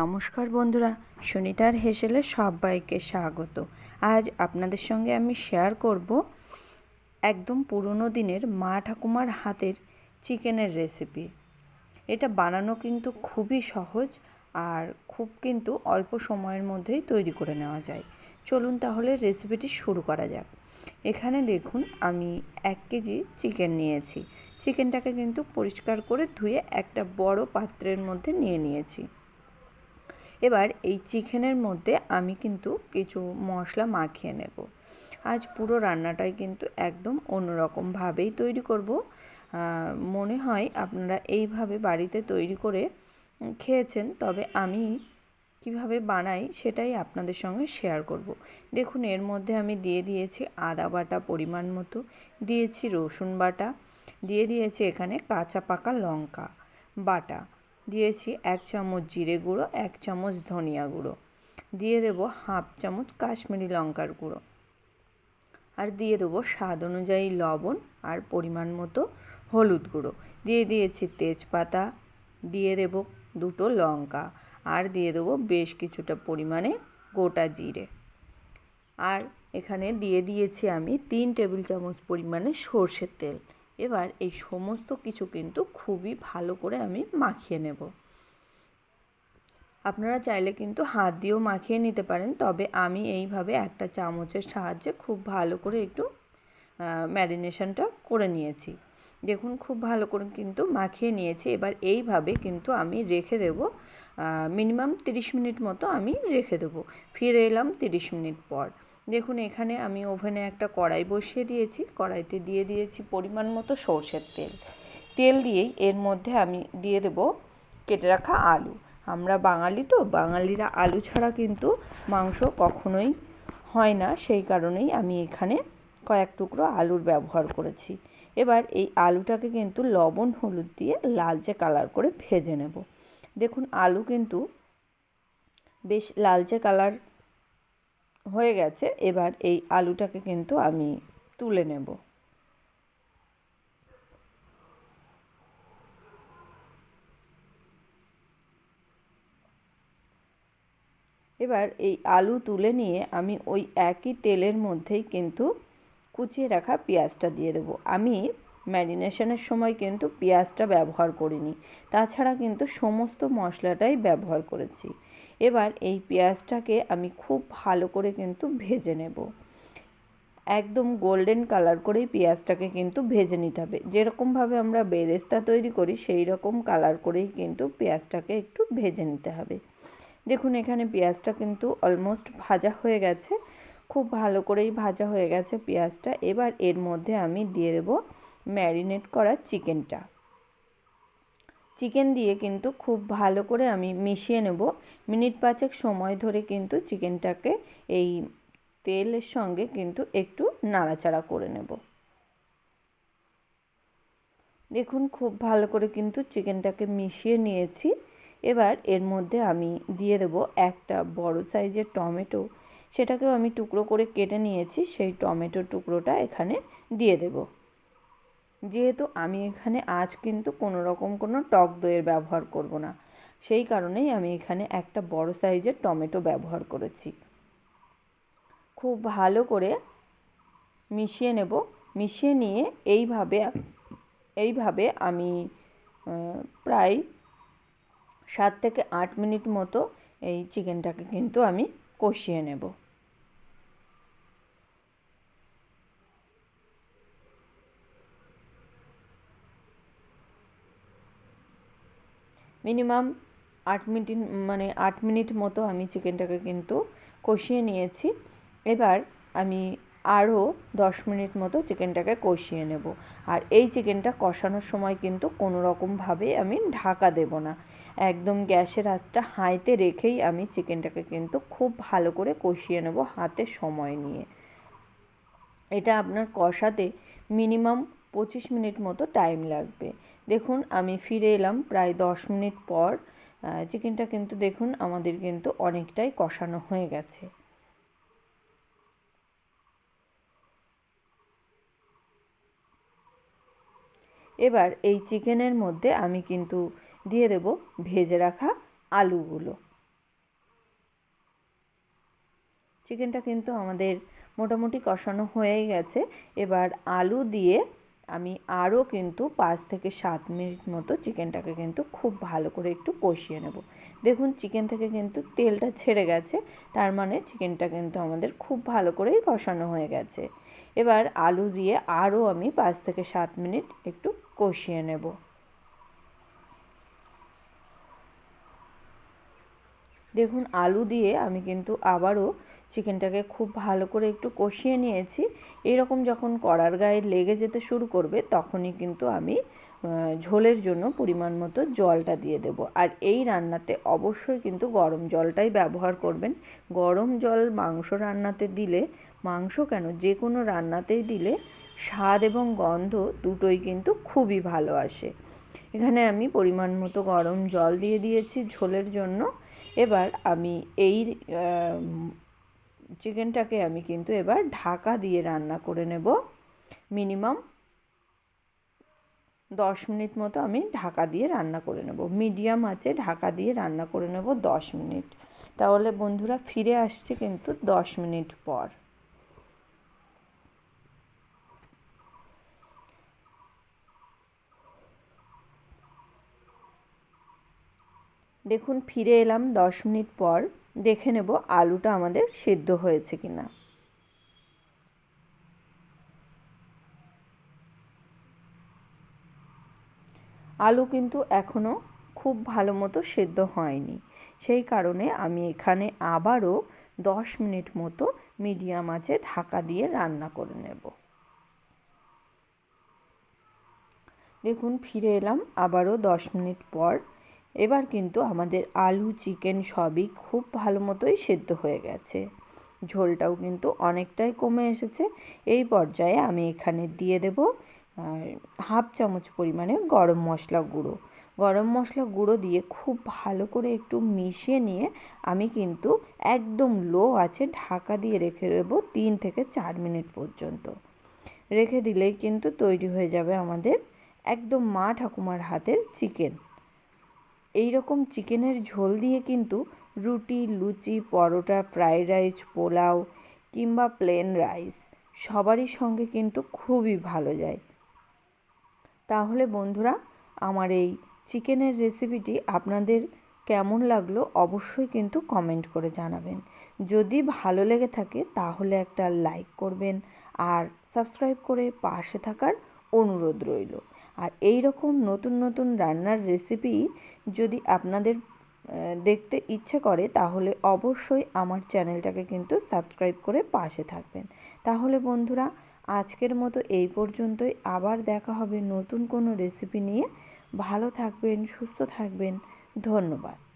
নমস্কার বন্ধুরা, সুনিতার হেসেলে সবাইকে স্বাগত। আজ আপনাদের সঙ্গে আমি শেয়ার করব একদম পুরনো দিনের মা ঠাকুমার হাতের চিকেনের রেসিপি এটা বানানো কিন্তু খুবই সহজ আর খুব কিন্তু অল্প সময়ের মধ্যেই তৈরি করে নেওয়া যায়। চলুন তাহলে রেসিপিটি শুরু করা যাক। এখানে দেখুন, আমি এক কেজি চিকেন নিয়েছি। চিকেনটাকে কিন্তু পরিষ্কার করে ধুয়ে একটা বড় পাত্রের মধ্যে নিয়ে নিয়েছি। এবার এই চিকেনের মধ্যে আমি কিন্তু কিছু মশলা মাখিয়ে নেব। আজ পুরো রান্নাটাই কিন্তু একদম অন্যরকমভাবেই তৈরি করব। মনে হয় আপনারা এইভাবে বাড়িতে তৈরি করে খেয়েছেন, তবে আমি কীভাবে বানাই সেটাই আপনাদের সঙ্গে শেয়ার করব। দেখুন, এর মধ্যে আমি দিয়ে দিয়েছি আদা বাটা পরিমাণ মতো, দিয়েছি রসুন বাটা, দিয়ে দিয়েছি এখানে কাঁচা পাকা লঙ্কা বাটা। দিয়েছি এক চামচ জিরে গুঁড়ো, এক চামচ ধনিয়া গুঁড়ো। দিয়ে দেবো হাফ চামচ কাশ্মীরি লঙ্কার গুঁড়ো। আর দিয়ে দেবো স্বাদ অনুযায়ী লবণ আর পরিমাণ মতো হলুদ গুঁড়ো। দিয়ে দিয়েছি তেজপাতা, দিয়ে দেব দুটো লঙ্কা আর দিয়ে দেবো বেশ কিছুটা পরিমাণে গোটা জিরে। আর এখানে দিয়ে দিয়েছি আমি তিন টেবিল চামচ পরিমাণে সর্ষের তেল। এবার এই সমস্ত কিছু কিন্তু খুবই ভালো করে আমি মাখিয়ে নেব। আপনারা চাইলে কিন্তু হাত দিয়েও মাখিয়ে নিতে পারেন, তবে আমি এইভাবে একটা চামচের সাহায্যে খুব ভালো করে একটু ম্যারিনেশনটা করে নিয়েছি। দেখুন, খুব ভালো করে কিন্তু মাখিয়ে নিয়েছি। এবার এইভাবে কিন্তু আমি রেখে দেব মিনিমাম 30 মিনিট মতো আমি রেখে দেবো। ফিরে এলাম 30 মিনিট পর। দেখুন, এখানে আমি ওভেনে একটা কড়াই বসিয়ে দিয়েছি। কড়াইতে দিয়ে দিয়েছি পরিমাণ মতো সর্ষের তেল। তেল দিয়েই এর মধ্যে আমি দিয়ে দেব কেটে রাখা আলু। আমরা বাঙালি তো, বাঙালিরা আলু ছাড়া কিন্তু মাংস কখনোই হয় না। সেই কারণেই আমি এখানে কয়েক টুকরো আলুর ব্যবহার করেছি। এবার এই আলুটাকে কিন্তু লবণ, হলুদ দিয়ে লালচে কালার করে ভেজে নেব। দেখুন, আলু কিন্তু বেশ লালচে কালার হয়ে গেছে, এবার এই আলুটাকে কিন্তু আমি তুলে নেব। এবার এই আলু তুলে নিয়ে আমি ওই একই তেলের মধ্যেই কিন্তু কুচিয়ে রাখা পেঁয়াজটা দিয়ে দেবো। আমি ম্যারিনেশনের সময় কিন্তু পেঁয়াজটা ব্যবহার করিনি, তাছাড়া কিন্তু সমস্ত মশলাটাই ব্যবহার করেছি। এবার এই পেঁয়াজটাকে আমি খুব ভালো করে কিন্তু ভেজে নেব। একদম গোল্ডেন কালার করেই পেঁয়াজটাকে কিন্তু ভেজে নিতে হবে। যেরকমভাবে আমরা বেরেস্তা তৈরি করি সেই রকম কালার করেই কিন্তু পেঁয়াজটাকে একটু ভেজে নিতে হবে। দেখুন, এখানে পেঁয়াজটা কিন্তু অলমোস্ট ভাজা হয়ে গেছে। খুব ভালো করেই ভাজা হয়ে গেছে পেঁয়াজটা। এবার এর মধ্যে আমি দিয়ে দেবো ম্যারিনেট করা চিকেনটা চিকেন দিয়ে কিন্তু খুব ভালো করে আমি মিশিয়ে নেব। মিনিট পাঁচেক সময় ধরে কিন্তু চিকেনটাকে এই তেলের সঙ্গে কিন্তু একটু নাড়াচাড়া করে নেব। দেখুন, খুব ভালো করে কিন্তু চিকেনটাকে মিশিয়ে নিয়েছি। এবার এর মধ্যে আমি দিয়ে দেব একটা বড় সাইজের টমেটো। সেটাকেও আমি টুকরো করে কেটে নিয়েছি, সেই টমেটোর টুকরোটা এখানে দিয়ে দেব। যেহেতু আমি এখানে আজ কিন্তু কোনো রকম কোনো টক দইয়ের ব্যবহার করব না। সেই কারণেই আমি এখানে একটা বড় সাইজের টমেটো ব্যবহার করেছি। খুব ভালো করে মিশিয়ে নেব। মিশিয়ে নিয়ে এইভাবে এইভাবে আমি প্রায় সাত থেকে আট মিনিট মতো এই চিকেনটাকে কিন্তু আমি কষিয়ে নেব। মিনিমাম আট মিনিট মানে আট মিনিট মতো আমি চিকেনটাকে কিন্তু কষিয়ে নিয়েছি। এবার আমি আরও দশ মিনিট মতো চিকেনটাকে কষিয়ে নেব। আর এই চিকেনটা কষানোর সময় কিন্তু কোনো রকমভাবে আমি ঢাকা দেব না। একদম গ্যাসের আঁচটা হাইতে রেখেই আমি চিকেনটাকে কিন্তু খুব ভালো করে কষিয়ে নেব হাতে সময় নিয়ে। এটা আপনার কষাতে মিনিমাম পঁচিশ মিনিট মতো টাইম লাগবে। দেখুন, আমি ফিরে এলাম প্রায় দশ মিনিট পর। চিকেনটা কিন্তু দেখুন, আমাদের কিন্তু অনেকটাই কষানো হয়ে গেছে। এবার এই চিকেনের মধ্যে আমি কিন্তু দিয়ে দেব ভেজে রাখা আলুগুলো। চিকেনটা কিন্তু আমাদের মোটামুটি কষানো হয়েই গেছে। এবার আলু দিয়ে আমি আরও কিন্তু পাঁচ থেকে সাত মিনিট মতো চিকেনটাকে কিন্তু খুব ভালো করে একটু কষিয়ে নেব। দেখুন, চিকেন থেকে কিন্তু তেলটা ছেড়ে গেছে, তার মানে চিকেনটা কিন্তু আমাদের খুব ভালো করেই কষানো হয়ে গেছে। এবার আলু দিয়ে আরও আমি পাঁচ থেকে সাত মিনিট একটু কষিয়ে নেব। দেখুন, আলু দিয়ে আমি কিন্তু আবারও চিকেনটাকে খুব ভালো করে একটু কষিয়ে নিয়েছি। এরকম যখন কড়ার গায়ে লেগে যেতে শুরু করবে, তখনই কিন্তু আমি ঝোলের জন্য পরিমাণ মতো জলটা দিয়ে দেব। আর এই রান্নাতে অবশ্যই কিন্তু গরম জলটাই ব্যবহার করবেন। গরম জল মাংস রান্নাতে দিলে, মাংস কেন যে কোনো রান্নাতেই দিলে, স্বাদ এবং গন্ধ দুটোই কিন্তু খুবই ভালো আসে। এখানে আমি পরিমাণ মতো গরম জল দিয়ে দিয়েছি ঝোলের জন্য। এবার আমি এই চিকেনটাকে আমি কিন্তু এবার ঢাকা দিয়ে রান্না করে নেব। মিনিমাম দশ মিনিট মতো আমি ঢাকা দিয়ে রান্না করে নেব। মিডিয়াম আছে, ঢাকা দিয়ে রান্না করে নেব দশ মিনিট। তাহলে বন্ধুরা ফিরে আসছে কিন্তু দশ মিনিট পর। দেখুন, ফিরে এলাম দশ মিনিট পর। দেখে নেব আলুটা আমাদের সিদ্ধ হয়েছে কিনা। আলু কিন্তু এখনও খুব ভালো মতো সেদ্ধ হয়নি। সেই কারণে আমি এখানে আবারও দশ মিনিট মতো মিডিয়াম আঁচে ঢাকা দিয়ে রান্না করে নেব। দেখুন, ফিরে এলাম আবারও দশ মিনিট পর। এবার কিন্তু আমাদের আলু, চিকেন সবই খুব ভালো মতোই সেদ্ধ হয়ে গেছে। ঝোলটাও কিন্তু অনেকটাই কমে এসেছে। এই পর্যায়ে আমি এখানে দিয়ে দেব হাফ চামচ পরিমাণে গরম মশলা গুঁড়ো। গরম মশলা গুঁড়ো দিয়ে খুব ভালো করে একটু মিশিয়ে নিয়ে আমি কিন্তু একদম লো আছে ঢাকা দিয়ে রেখে দেবো তিন থেকে চার মিনিট পর্যন্ত। রেখে দিলেই কিন্তু তৈরি হয়ে যাবে আমাদের একদম মা ঠাকুমার হাতের চিকেন। এই রকম চিকেনের ঝোল দিয়ে কিন্তু রুটি, লুচি, পরোটা, ফ্রাইড রাইস, পোলাও কিংবা প্লেন রাইস সবারই সঙ্গে কিন্তু খুবই ভালো যায়। তাহলে বন্ধুরা, আমার এই চিকেনের রেসিপিটি আপনাদের কেমন লাগল অবশ্যই কিন্তু কমেন্ট করে জানাবেন। যদি ভালো লেগে থাকে তাহলে একটা লাইক করবেন আর সাবস্ক্রাইব করে পাশে থাকার অনুরোধ রইল। আর এই রকম নতুন নতুন রান্নার রেসিপি যদি আপনাদের দেখতে ইচ্ছে করে, তাহলে অবশ্যই আমার চ্যানেলটাকে কিন্তু সাবস্ক্রাইব করে পাশে থাকবেন। তাহলে বন্ধুরা, আজকের মতো এই পর্যন্তই। আবার দেখা হবে নতুন কোনো রেসিপি নিয়ে। ভালো থাকবেন, সুস্থ থাকবেন। ধন্যবাদ।